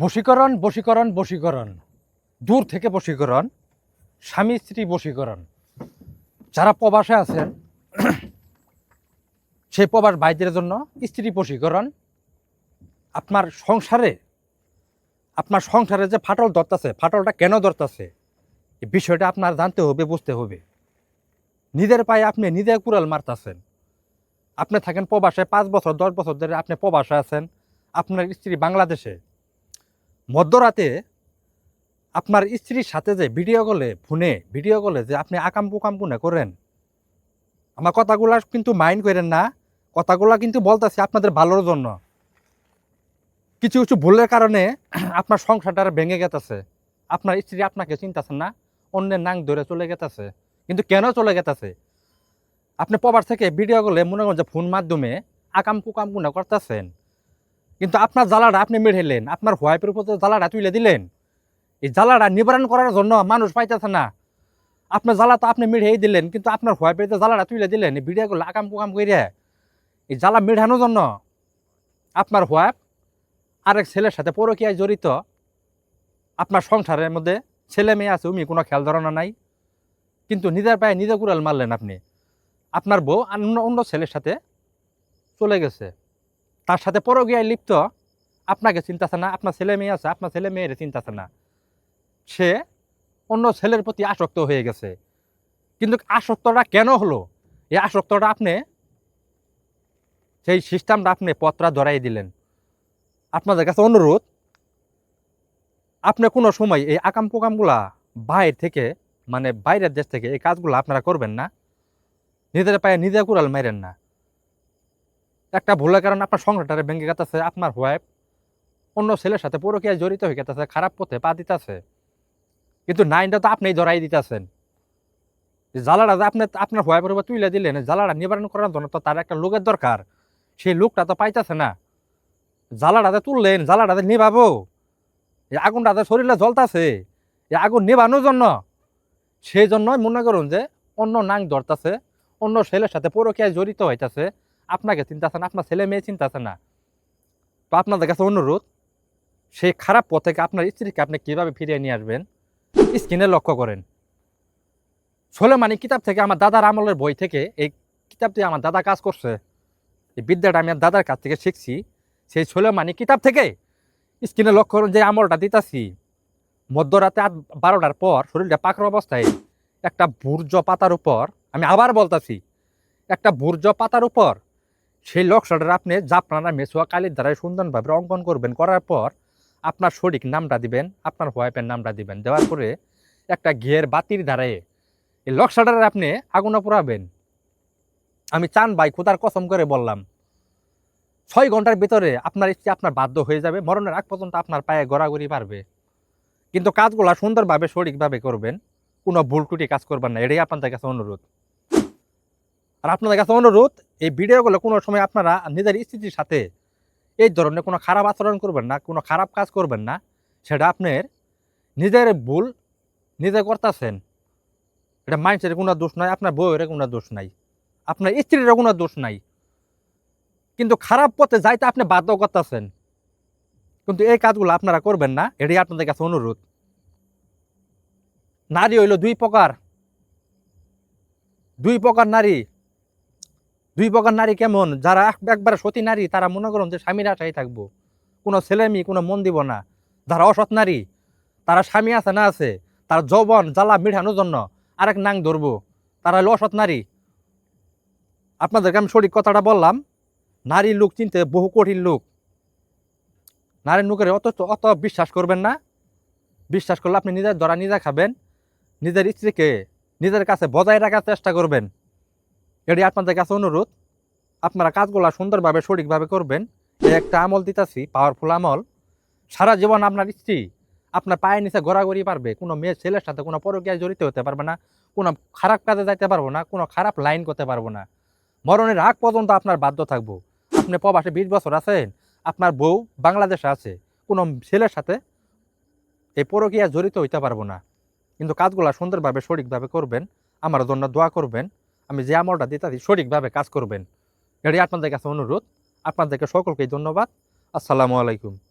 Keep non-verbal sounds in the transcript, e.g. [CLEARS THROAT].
বশীকরণ বশীকরণ বশীকরণ। দূর থেকে বশীকরণ, স্বামী, স্ত্রী বশীকরণ। যারা প্রবাসে আছেন, [CLEARS THROAT] সেই প্রবাস ভাইদের জন্য স্ত্রী বশীকরণ। আপনার সংসারে আপনার সংসারে যে ফাটল ধরতেছে, ফাটলটা কেন ধরতেছে, এই বিষয়টা আপনার জানতে হবে, বুঝতে হবে। নিজের পায়ে আপনি নিজে কুড়াল মারতেছেন। আপনি থাকেন প্রবাসে পাঁচ বছর, দশ বছর ধরে আপনি প্রবাসে আছেন। আপনার স্ত্রী বাংলাদেশে মধ্যরাতে আপনার স্ত্রীর সাথে যে ভিডিও কলে ফোনে ভিডিও কলে যে আপনি আকাম পুকাম পুনে করেন, আমার কথাগুলা কিন্তু মাইন্ড করেন না, কথাগুলা কিন্তু বলতেছি আপনাদের ভালোর জন্য। কিছু কিছু ভুলের কারণে [CLEARS THROAT] আপনার সংসারটা ভেঙে গেতেছে। আপনার স্ত্রী আপনাকে চিন্তাছেন না, অন্যের নাং ধরে চলে গেতেছে। কিন্তু কেন চলে গেতেছে? আপনি পবার থেকে ভিডিও করলে মনে করেন যে ফোন মাধ্যমে আকাম কুকাম কুনা করতেছেন। কিন্তু আপনার জ্বালাটা আপনি মেঢেলেন আপনার হোয়াইপের উপর জ্বালাটা তুলে দিলেন, এই জ্বালাটা নিবারণ করার জন্য মানুষ পাইতেছে না। আপনার জ্বালা তো আপনি মেঢেই দিলেন, কিন্তু আপনার হোয়াইপের জ্বালাটা তুলে দিলেন, এই ভিডিও করলে আকাম কুকাম করে এই জ্বালা মেঢানোর জন্য আপনার হোয়াইপ আরেক ছেলের সাথে পরকীয়ায় জড়িত। আপনার সংসারের মধ্যে ছেলে মেয়ে আছে, উমি কোনো খেয়াল ধরনা নাই। কিন্তু নিজের পায়ে নিজে কুড়াল মারলেন আপনি। আপনার বউ অন্য অন্য ছেলের সাথে চলে গেছে। তার সাথে পরকীয়ায় লিপ্ত, আপনাকে চিন্তাছে না, আপনার ছেলে মেয়ে আছে, আপনার ছেলে মেয়ের চিন্তাছে না। সে অন্য ছেলের প্রতি আসক্ত হয়ে গেছে। কিন্তু আসক্তটা কেন হলো? এই আসক্তটা আপনি, সেই সিস্টেমটা আপনি পত্রা ধরাই দিলেন। আপনাদের কাছে অনুরোধ, আপনি কোনো সময় এই আকাম পোকামগুলা বাইরে থেকে মানে বাইরের দেশ থেকে এই কাজগুলো আপনারা করবেন না। নিজের পায়ে নিজে কুড়াল মারেন না। একটা ভুলের কারণে আপনার সংসারটারে ভেঙে গেতেছে, আপনার ওয়াইফ অন্য ছেলের সাথে পরকীয়ায় জড়িত হয়ে গেতেছে, খারাপ পথে পা দিতেছে। কিন্তু নাইনটা তো আপনিই ধরাই দিতেছেন। জ্বালাটা যে আপনি আপনার ওয়াইফের উপর তুলে দিলেন জ্বালাটা নিবারণ করার জন্য তো তার একটা লোকের দরকার। সেই লোকটা তো পাইতেছে না। জ্বালাটাতে তুললেন জ্বালাটাতে নিভাবো। এই আগুনটাতে শরীরে জ্বলতাছে, এই আগুন নিভানোর জন্য। সেই জন্যই মনে করুন যে অন্য নাং ধরতাছে, অন্য ছেলের সাথে পরকীয়ায় জড়িত হইতাছে। আপনাকে চিন্তাছে না, আপনার ছেলে মেয়ে চিন্তাছে না। তো আপনাদের কাছে অনুরোধ, সেই খারাপ পথ থেকে আপনার স্ত্রীকে আপনি কীভাবে ফিরিয়ে নিয়ে আসবেন, স্ক্রিনে লক্ষ্য করেন। সোলেমানি কিতাব থেকে আমার দাদার আমলের বই থেকে, এই কিতাব দিয়ে আমার দাদা কাজ করছে, এই বিদ্যাটা আমি দাদার কাছ থেকে শিখছি। সেই সোলেমানি কিতাব থেকে স্ক্রিনে লক্ষ্য করুন যে আমলটা দিতাছি। মধ্যরাতে আট বারোটার পর শরীরটা পাকর অবস্থায়, একটা ভূর্জ পাতার উপর, আমি আবার বলতাছি, একটা ভূর্জ পাতার উপর সেই লক্ষ্যটা আপনি জাপনানা মেসুয়া কালির দ্বারাই সুন্দরভাবে অঙ্কন করবেন, করার পর আপনার সঠিক নামটা দিবেন, আপনার ওয়াইফের নামটা দিবেন, দেওয়ার পরে একটা ঘিয়ের বাতির ধারে এই লক্ষ্যটার আপনি আগুনে পোড়াবেন। আমি চান ভাই খুদার কসম করে বললাম, ছয় ঘণ্টার ভিতরে আপনার স্ত্রী আপনার বাধ্য হয়ে যাবে, মরণের আগ পর্যন্ত আপনার পায়ে গড়াগড়ি পারবে কিন্তু কাজগুলো সুন্দরভাবে সঠিকভাবে করবেন, কোনো ভুল টুটি কাজ করবেন না, এটাই আপনাদের কাছে অনুরোধ। আর আপনাদের কাছে অনুরোধ, এই ভিডিওগুলো কোনো সময় আপনারা নিজের স্থিতির সাথে এই ধরনের কোনো খারাপ আচরণ করবেন না, কোনো খারাপ কাজ করবেন না, সেটা আপনার নিজের ভুল নিজে করতেছেন। এটা মানুষের কোনো দোষ নাই, আপনার বউয়ের কোনো দোষ নাই, আপনার স্ত্রীর কোনো দোষ নাই। কিন্তু খারাপ পথে যাইতে আপনি বাধ্য করতেছেন। কিন্তু এই কাজগুলো আপনারা করবেন না, এটাই আপনাদের কাছে অনুরোধ। নারী হইল দুই প্রকার। দুই প্রকার নারী দুই প্রকার নারী কেমন? যারা এক- একবারে সতী নারী, তারা মনে করুন যে স্বামীর আশাই থাকব। কোনো ছেলে মেয়ে, কোনো মন দিব না। যারা অসৎ নারী, তারা স্বামী আছে না আছে, তার যৌবন জ্বালা মিঠানোর জন্য আরেক নাং ধরবো। তারা হলো অসৎ নারী। আপনাদেরকে আমি সঠিক কথাটা বললাম নারী লোক চিনতে বহু কঠিন লোক। নারীর লোকের অত অত বিশ্বাস করবেন না। বিশ্বাস করলে আপনি নিজের ধরা নিজে খাবেন, নিজের স্ত্রীকে নিজের কাছে বজায় রাখার চেষ্টা করবেন। এটি আপনাদের কাছে অনুরোধ। আপনারা কাজগুলো সুন্দরভাবে, সঠিকভাবে করবেন। এই একটা আমল দিতেছি পাওয়ারফুল আমল। সারা জীবন আপনার স্ত্রী আপনার পায়ের নিচে ঘোরাঘুরি পারবে, কোনো মেয়ে, ছেলের সাথে কোনো পরকীয়ায় জড়িত হতে পারবে না, কোনো খারাপ কাজে যাইতে পারব না, কোনো খারাপ লাইন করতে পারব না। মরণের আগ পর্যন্ত আপনার বাধ্য থাকব। আপনি প্রবাসে বিশ বছর আছেন, আপনার বউ বাংলাদেশে আছে, কোনো ছেলের সাথে এই পরকীয়া জড়িত হইতে পারব না। কিন্তু কাজগুলো সুন্দরভাবে, সঠিকভাবে করবেন। আমার জন্য দোয়া করবেন। আমি যে আমলটা দিতে সঠিকভাবে কাজ করবেন। এটাই আপনাদের কাছে অনুরোধ। আপনাদেরকে সকলকে ধন্যবাদ। আসসালামু আলাইকুম।